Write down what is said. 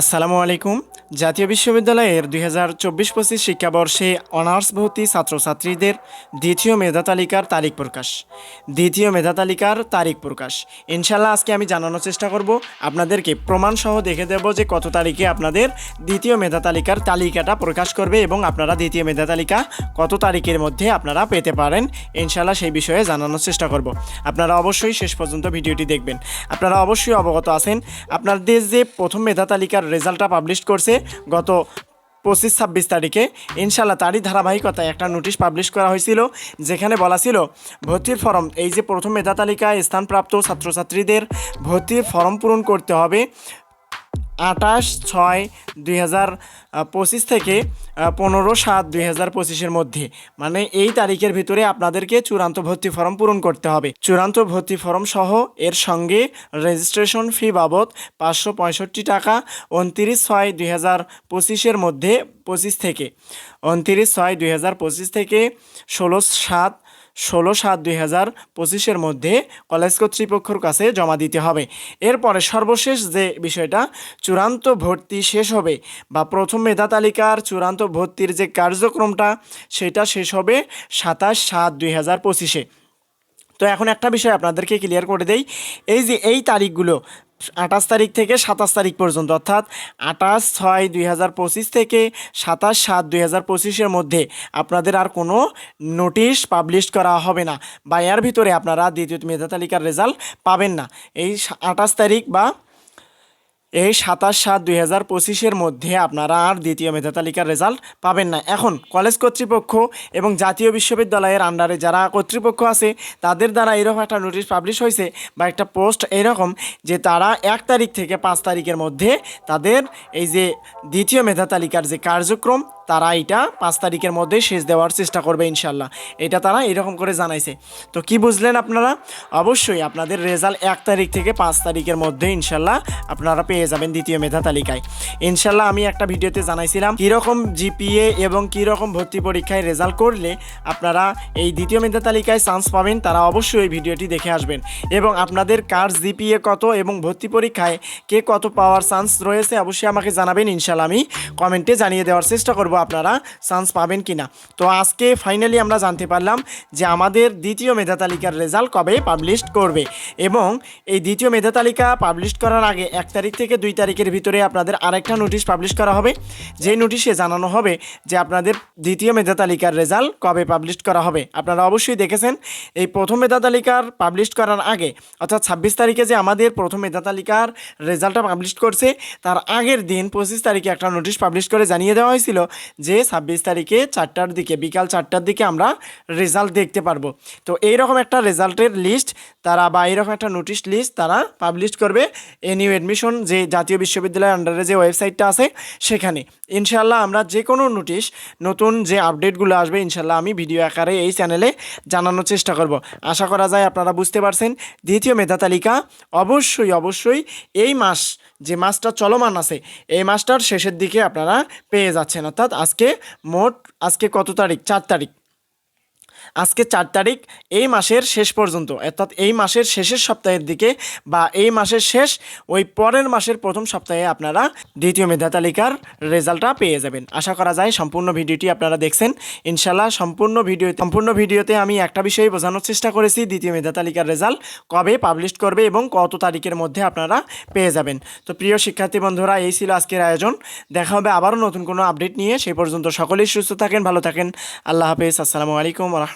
আসসালামু আলাইকুম। জাতীয় বিশ্ববিদ্যালয়ের দুই হাজার চব্বিশ পঁচিশ শিক্ষাবর্ষে অনার্স ভর্তি ছাত্রছাত্রীদের দ্বিতীয় মেধা তালিকার তারিখ প্রকাশ। দ্বিতীয় মেধা তালিকার তারিখ প্রকাশ। ইনশাল্লাহ আজকে আমি জানানোর চেষ্টা করব। আপনাদেরকে প্রমাণসহ দেখে দেব যে কত তারিখে আপনাদের দ্বিতীয় মেধা তালিকার তালিকাটা প্রকাশ করবে এবং আপনারা দ্বিতীয় মেধা তালিকা কত তারিখের মধ্যে আপনারা পেতে পারেন। ইনশাল্লাহ সেই বিষয়ে জানানোর চেষ্টা করব। আপনারা অবশ্যই শেষ পর্যন্ত ভিডিওটি দেখবেন। আপনারা অবশ্যই অবগত আছেন। আপনাদের যে প্রথম মেধা তালিকার রেজাল্টটা পাবলিশ করছে গত পঁচিশ ছাব্বিশ তারিখে ইনশাল্লাহ তারই ধারাবাহিকতায় একটা নোটিশ পাবলিশ করা হয়েছিল, যেখানে বলা ছিল, ভর্তির ফর্ম, এই যে প্রথম মেধা তালিকায় স্থানপ্রাপ্ত ছাত্রছাত্রীদের ভর্তির ফর্ম পূরণ করতে হবে আঠাশ ছয় দুই হাজার পঁচিশ থেকে পনেরো সাত দুই হাজার পঁচিশের মধ্যে। মানে এই তারিখের ভিতরে আপনাদেরকে চূড়ান্ত ভর্তি ফর্ম পূরণ করতে হবে। চূড়ান্ত ভর্তি ফর্ম সহ এর সঙ্গে রেজিস্ট্রেশন ফি বাবদ পাঁচশো পঁয়ষট্টি টাকা উনতিরিশ ছয় দুই হাজার পঁচিশের মধ্যে পঁচিশ থেকে, উনতিরিশ ছয় দুই হাজার পঁচিশ থেকে ষোলো সাত ষোলো সাত দুই হাজার পঁচিশের মধ্যে কলেজ কর্তৃপক্ষের কাছে জমা দিতে হবে। এরপরে সর্বশেষ যে বিষয়টা, চূড়ান্ত ভর্তি শেষ হবে বা প্রথম মেধা তালিকার চূড়ান্ত ভর্তির যে কার্যক্রমটা, সেটা শেষ হবে সাতাশ সাত দুই হাজার পঁচিশে। তো এখন একটা বিষয় আপনাদেরকে ক্লিয়ার করে দেই। এই যে এই তারিখগুলো আঠাশ তারিখ থেকে সাতাশ তারিখ পর্যন্ত, অর্থাৎ আঠাশ ছয় দুই হাজার পঁচিশ থেকে সাতাশ সাত দুই হাজার পঁচিশের মধ্যে আপনাদের আর কোনো নোটিশ পাবলিশ করা হবে না বা এর ভিতরে আপনারা দ্বিতীয় মেধা তালিকার রেজাল্ট পাবেন না। এই আঠাশ তারিখ বা এই সাতাশ সাত দুই হাজার পঁচিশের মধ্যে আপনারা আর দ্বিতীয় মেধা তালিকার রেজাল্ট পাবেন না। এখন কলেজ কর্তৃপক্ষ এবং জাতীয় বিশ্ববিদ্যালয়ের আন্ডারে যারা কর্তৃপক্ষ আছে, তাদের দ্বারা এরকম একটা নোটিশ পাবলিশ হয়েছে বা একটা পোস্ট এরকম যে তারা এক তারিখ থেকে পাঁচ তারিখের মধ্যে তাদের এই যে দ্বিতীয় মেধা তালিকার যে কার্যক্রম তারা এটা পাঁচ তারিখের মধ্যে শেষ দেওয়ার চেষ্টা করবে ইনশাল্লাহ। এটা তারা এরকম করে জানাইছে। তো কি বুঝলেন আপনারা? অবশ্যই আপনাদের রেজাল্ট এক তারিখ থেকে পাঁচ তারিখের মধ্যে ইনশাল্লাহ আপনারা পেয়ে যাবেন দ্বিতীয় মেধা তালিকায়। ইনশাল্লাহ আমি একটা ভিডিওতে জানাইছিলাম কীরকম জিপিএ এবং কীরকম ভর্তি পরীক্ষায় রেজাল্ট করলে আপনারা এই দ্বিতীয় মেধা তালিকায় চান্স পাবেন, তারা অবশ্যই এই ভিডিওটি দেখে আসবেন। এবং আপনাদের কার জিপিএ কত এবং ভর্তি পরীক্ষায় কে কত পাওয়ার চান্স রয়েছে অবশ্যই আমাকে জানাবেন, ইনশাল্লাহ আমি কমেন্টে জানিয়ে দেওয়ার চেষ্টা করব। আপনারা চান্স পাবেন কি না তো আজকে ফাইনালি আমরা জানতে পারলাম যে আমাদের দ্বিতীয় মেধা তালিকার রেজাল্ট কবে পাবলিশ করবে এবং এই দ্বিতীয় মেধা তালিকা পাবলিশ করার আগে এক তারিখ থেকে দুই তারিখের ভিতরে আপনাদের আরেকটা নোটিশ পাবলিশ করা হবে। যেই নোটিশে জানানো হবে যে আপনাদের দ্বিতীয় মেধা তালিকার রেজাল্ট কবে পাবলিশ করা হবে। আপনারা অবশ্যই দেখেছেন, এই প্রথম মেধা তালিকার পাবলিশ করার আগে, অর্থাৎ ছাব্বিশ তারিখে যে আমাদের প্রথম মেধা তালিকার রেজাল্টটা পাবলিশ করছে, তার আগের দিন পঁচিশ তারিখে একটা নোটিশ পাবলিশ করে জানিয়ে দেওয়া হয়েছিল যে ছাব্বিশ তারিখে চারটার দিকে, বিকাল চারটার দিকে আমরা রেজাল্ট দেখতে পারব। তো এইরকম একটা রেজাল্টের লিস্ট তারা বা এইরকম একটা নোটিশ লিস্ট তারা পাবলিশ করবে এ নিউ অ্যাডমিশন যে জাতীয় বিশ্ববিদ্যালয়ের আন্ডারে যে ওয়েবসাইটটা আছে সেখানে। ইনশাল্লাহ আমরা যে কোনো নোটিশ নতুন যে আপডেটগুলো আসবে ইনশাল্লাহ আমি ভিডিও আকারে এই চ্যানেলে জানানোর চেষ্টা করব। আশা করা যায় আপনারা বুঝতে পারছেন। দ্বিতীয় মেধা তালিকা, অবশ্যই অবশ্যই এই মাস, যে মাসটা চলমান আছে, এই মাসটার শেষের দিকে আপনারা পেয়ে যাচ্ছেন। অর্থাৎ আজকে মোট আজকে কত তারিখ? চার তারিখ। আজকে চার তারিখ, এই মাসের শেষ পর্যন্ত, অর্থাৎ এই মাসের শেষের সপ্তাহের দিকে বা এই মাসের শেষ, ওই পরের মাসের প্রথম সপ্তাহে আপনারা দ্বিতীয় মেধা তালিকার রেজাল্টটা পেয়ে যাবেন। আশা করা যায় সম্পূর্ণ ভিডিওটি আপনারা দেখছেন। ইনশাল্লাহ সম্পূর্ণ ভিডিও সম্পূর্ণ ভিডিওতে আমি একটা বিষয় বোঝানোর চেষ্টা করেছি, দ্বিতীয় মেধা তালিকার রেজাল্ট কবে পাবলিশ করবে এবং কত তারিখের মধ্যে আপনারা পেয়ে যাবেন। তো প্রিয় শিক্ষার্থী বন্ধুরা, এই ছিল আজকের আয়োজন। দেখা হবে আবারও নতুন কোনো আপডেট নিয়ে। সেই পর্যন্ত সকলেই সুস্থ থাকেন, ভালো থাকেন। আল্লাহ হাফেজ। আসসালামু আলাইকুম রহমতুল্লাহি।